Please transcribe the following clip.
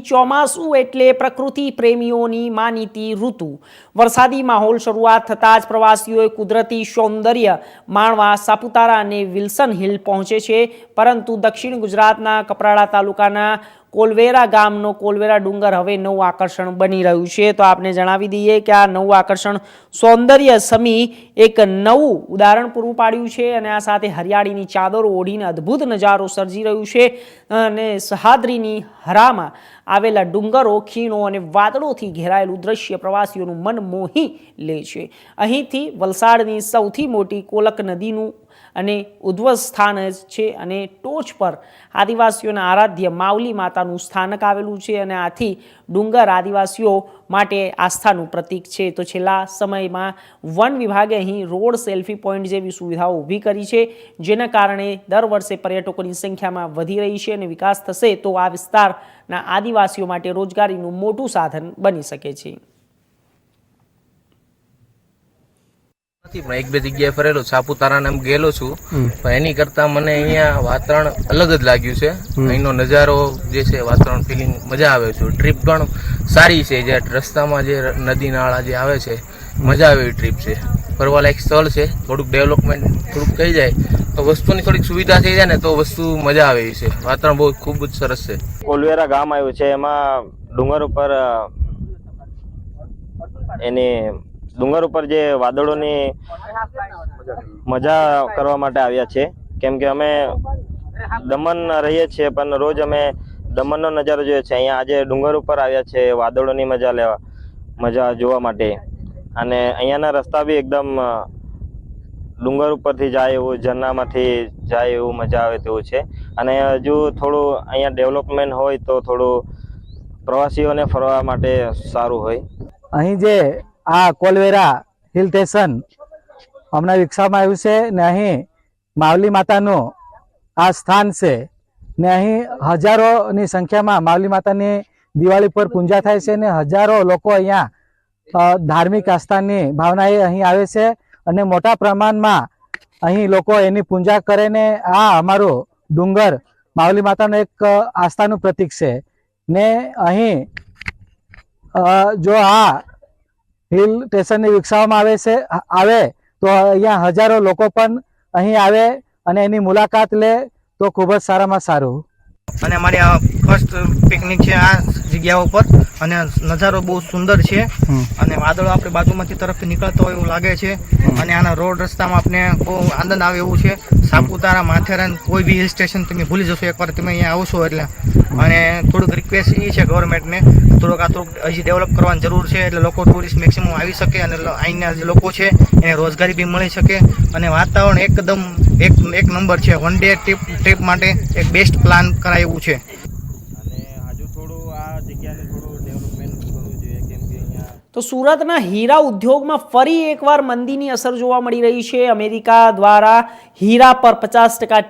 ચોમાસું એટલે પ્રકૃતિ પ્રેમીઓની માનીતી ઋતુ. વરસાદી માહોલ શરૂઆત થતાં જ પ્રવાસીઓએ કુદરતી સૌંદર્ય માણવા સાપુતારા અને વિલ્સન હિલ પહોંચે છે. પરંતુ દક્ષિણ ગુજરાતના કપરાડા તાલુકાના કોલવેરા ગામનો કોલવેરા ડુંગર હવે નવું આકર્ષણ બની રહ્યું છે. તો આપને જણાવી દઈએ કે આ નવું આકર્ષણ સૌંદર્ય સમી એક નવું ઉદાહરણ પૂરું પાડ્યું છે અને આ સાથે હરિયાળીની ચાદરો ઓઢીને અદ્ભુત નજારો સર્જી રહ્યું છે. અને સહાદ્રીની હરામાં આવેલા ડુંગરો, ખીણો અને વાદળોથી ઘેરાયેલું દ્રશ્ય પ્રવાસીઓનું મન મોહી લે છે. અહીંથી વલસાડની સૌથી મોટી કોલક નદીનું અને ઉદ્ભવ સ્થાન જ છે અને ટોચ પર આદિવાસીઓના આરાધ્ય માવલી માતાનું સ્થાનક આવેલું છે અને આથી ડુંગર આદિવાસીઓ માટે આસ્થાનું પ્રતીક છે. તો છેલ્લા સમયમાં વન વિભાગે અહીં રોડ સેલ્ફી પોઈન્ટ જેવી સુવિધાઓ ઊભી કરી છે, જેના કારણે દર વર્ષે પર્યટકોની સંખ્યામાં વધી રહી છે અને વિકાસ થશે તો આ વિસ્તારના આદિવાસીઓ માટે રોજગારીનું મોટું સાધન બની શકે છે. નથી એક બે જગ્યાએ ફરેલો સાપુતારાને એમ ગયેલો છું. પણ એની કરતા મને અહીંયા વાતાવરણ અલગ જ લાગ્યું છે. અહીંનો નજારો જે છે વાતાવરણ ફિલિંગ મજા આવે છે. ટ્રીપ પણ સારી છે. જે રસ્તામાં જે નદી નાળા જે આવે છે મજા આવે એવી ટ્રીપ છે. ફરવાલાયક સ્થળ છે. થોડુંક ડેવલપમેન્ટ થોડુંક થઈ જાય. વસ્તુની થોડીક સુવિધા થઈ જાય ને તો વસ્તુ મજા આવે છે. વાતાવરણ બહુ ખૂબ જ સરસ છે. કોલવેરા ગામ આવ્યું છે, એમાં ડુંગર ઉપર એની ડુંગર ઉપર જે વાદળોની મજા કરવા માટે આવ્યા છે. કેમ કે અમે દમણ રહીએ છીએ, પણ રોજ અમે દમણનો નજારો જોઈએ છે અહીંયા આજે ડુંગર ઉપર આવ્યા છે, વાદળોની મજા લેવા, મજા જોવા માટે. અને અહીંયાના રસ્તા બી એકદમ ડુંગર ઉપરથી જાય એવું, ઝરણામાંથી જાય એવું મજા આવે તેવું છે. અને હજુ થોડું અહીંયા ડેવલપમેન્ટ હોય તો થોડું પ્રવાસીઓને ફરવા માટે સારું હોય. અહીં જે આ કોલવેરા હિલ સ્ટેશન હમણાં વિકસાવવામાં આવ્યું છે ને અહીં માવલી માતાનું આ સ્થાન છે ને અહીં હજારોની સંખ્યામાં માવલી માતાની દિવાળી પર પૂજા થાય છે ને હજારો લોકો અહીંયા ધાર્મિક આસ્થાની ભાવનાએ અહીં આવે છે. અને મોટા પ્રમાણમાં અહીં લોકો એની પૂજા કરે ને આ અમારો ડુંગર માવલી માતાનું એક આસ્થાનું પ્રતીક છે. ને અહીં જો આ હિલ સ્ટેશનને વિકસાવવામાં આવે છે આવે, તો અહીંયા હજારો લોકો પણ અહીં આવે અને એની મુલાકાત લે, તો ખૂબ જ સારામાં સારું. અને અમારી આ ફર્સ્ટ પિકનિક છે આ જગ્યા ઉપર. અને નજારો બહુ સુંદર છે. અને વાદળો આપણે બાજુમાંથી તરફથી નીકળતો હોય એવું લાગે છે. અને આના રોડ રસ્તામાં આપણે બહુ આનંદ આવે એવું છે. સાપુતારા માથેરાન કોઈ બી હિલ સ્ટેશન તમે ભૂલી જશો. એકવાર તમે અહીંયા આવશો એટલે. અને થોડુંક રિક્વેસ્ટ એ છે ગવર્મેન્ટને થોડુંક આ થોડુંક હજી ડેવલપ કરવાની જરૂર છે એટલે લોકો ટુરિસ્ટ મેક્સિમમ આવી શકે અને અહીંના જે લોકો છે એને રોજગારી બી મળી શકે. અને વાતાવરણ એકદમ એક એક નંબર છે વન ડે ટ્રીપ ટ્રીપ માટે એક બેસ્ટ પ્લાન કરાયું એવું છે. અને હજુ થોડું આ જગ્યાને થોડું ડેવલપમેન્ટ કરવું જોઈએ કેમ કે અહીંયા તો સુરતના હીરા ઉદ્યોગમાં ફરી એકવાર મંદીની અસર જોવા મળી રહી છે. અમેરિકા દ્વારા હીરા પર પચાસ ટકા